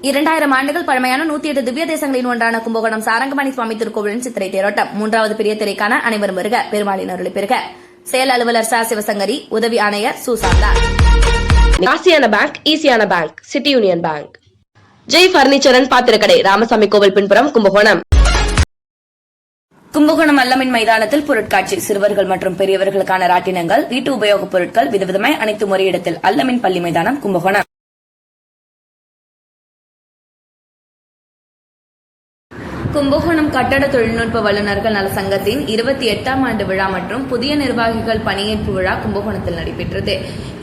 இரண்டாயிரம் ஆண்டுகள் பழமையான நூத்தி எட்டு திவ்ய தேசங்களின் ஒன்றான கும்பகோணம் சாரங்கமணி சுவாமி திருக்கோவிலின் சித்திரை தேரோட்டம். மூன்றாவது பெரிய திரைக்கான அனைவரும் வருக. பெருமாளின் அருளை பெறுக. செயல் அலுவலர் ச. சிவசங்கரி உதவி ஆணையர் சுசாந்தா. ஆசியான bank ஈசியான bank city union bank Jai furniture and பாத்திரக்கடை Ramasamy கோவில் பின்புறம் கும்பகோணம். கும்பகோணம் அல்லமின் மைதானத்தில் பொருட்காட்சி சிறுவர்கள் மற்றும் பெரியவர்களுக்கான ராட்டினங்கள் வீட்டு உபயோகப் பொருட்கள் விதவிதமாய் அனைத்து ஒரே இடத்தில் அல்லமின் பள்ளி மைதானம் கும்பகோணம். கும்பகோணம் கட்டட தொழில்நுட்ப வல்லுநர்கள் நல சங்கத்தின் இருபத்தி எட்டாம் ஆண்டு விழா மற்றும் புதிய நிர்வாகிகள் பணியேற்பு விழா கும்பகோணத்தில் நடைபெற்றது.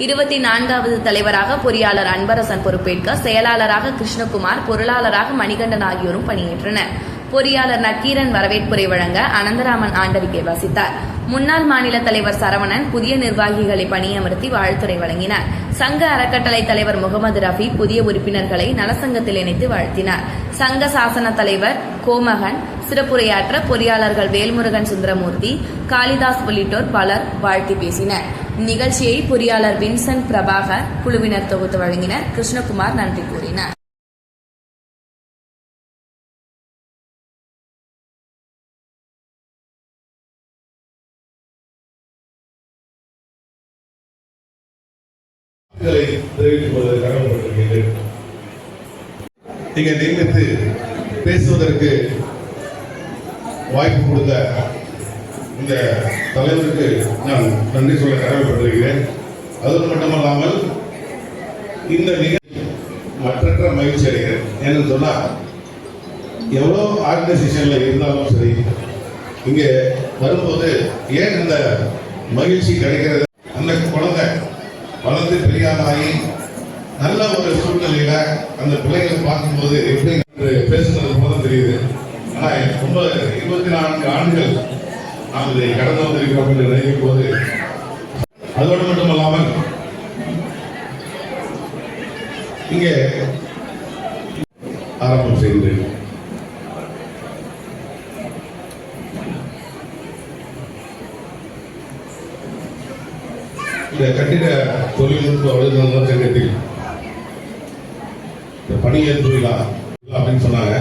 இருபத்தி நான்காவது தலைவராக பொறியாளர் அன்பரசன் பொறுப்பேற்க செயலாளராக கிருஷ்ணகுமார் பொருளாளராக மணிகண்டன் ஆகியோரும் பணியேற்றனர். பொறியாளர் நக்கீரன் வரவேற்புரை வழங்க அனந்தராமன் ஆண்டறிக்கை வாசித்தார். முன்னாள் மாநில தலைவர் சரவணன் புதிய நிர்வாகிகளை பணியமர்த்தி வாழ்த்துரை வழங்கினார். சங்க அறக்கட்டளை தலைவர் முகமது ரஃபி புதிய உறுப்பினர்களை நலசங்கத்தில் இணைத்து வாழ்த்தினார். சங்க சாசன தலைவர் கோமகன் சிறப்புரையாற்ற பொறியாளர்கள் வேல்முருகன் சுந்தரமூர்த்தி காளிதாஸ் உள்ளிட்டோர் பலர் வாழ்த்தி பேசினர். நிகழ்ச்சியை பொறியாளர் வின்சென்ட் பிரபாகர் குழுவினர் தொகுத்து வழங்கினர். கிருஷ்ணகுமார் நன்றி கூறினார். இதை தெரிவித்துக் கொள்ள கடமைப்பட்டிருக்கிறேன் நீங்க நியமித்து பேசுவதற்கு வாய்ப்பு கொடுத்த இந்த தலைவருக்கு நான் நன்றி சொல்ல கடமைப்பட்டிருக்கிறேன். அது மட்டுமல்லாமல் இந்த நிகழ்ச்சி மற்றற்ற மகிழ்ச்சி அடைகிறேன். ஏன்னு சொன்னா எவ்வளோ ஆர்கனைசேஷனில் இருந்தாலும் சரி இங்கே வரும்போது ஏன் இந்த மகிழ்ச்சி கிடைக்கிறது? அந்த குழந்தை வளர்ந்து பெரியாராகி நல்ல ஒரு சூழ்நிலையில அந்த பிள்ளைகளை பார்க்கும்போது எப்படி பேசுனது போல தெரியுது. ஆனா ரொம்ப இருபத்தி நான்கு ஆண்டுகள் நாம் இதை கடந்து வந்திருக்கிறோம் என்று நினைக்கும் போது அதோடு மட்டுமல்லாமல் இங்கே ஆரம்பம் செய்கிறேன். இந்த கட்டிட தொழில்நுட்ப வல்லுநர் சங்கத்தில் இந்த பணியேற்பு விழா அப்படின்னு சொன்னாங்க.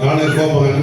நானே கோபகன்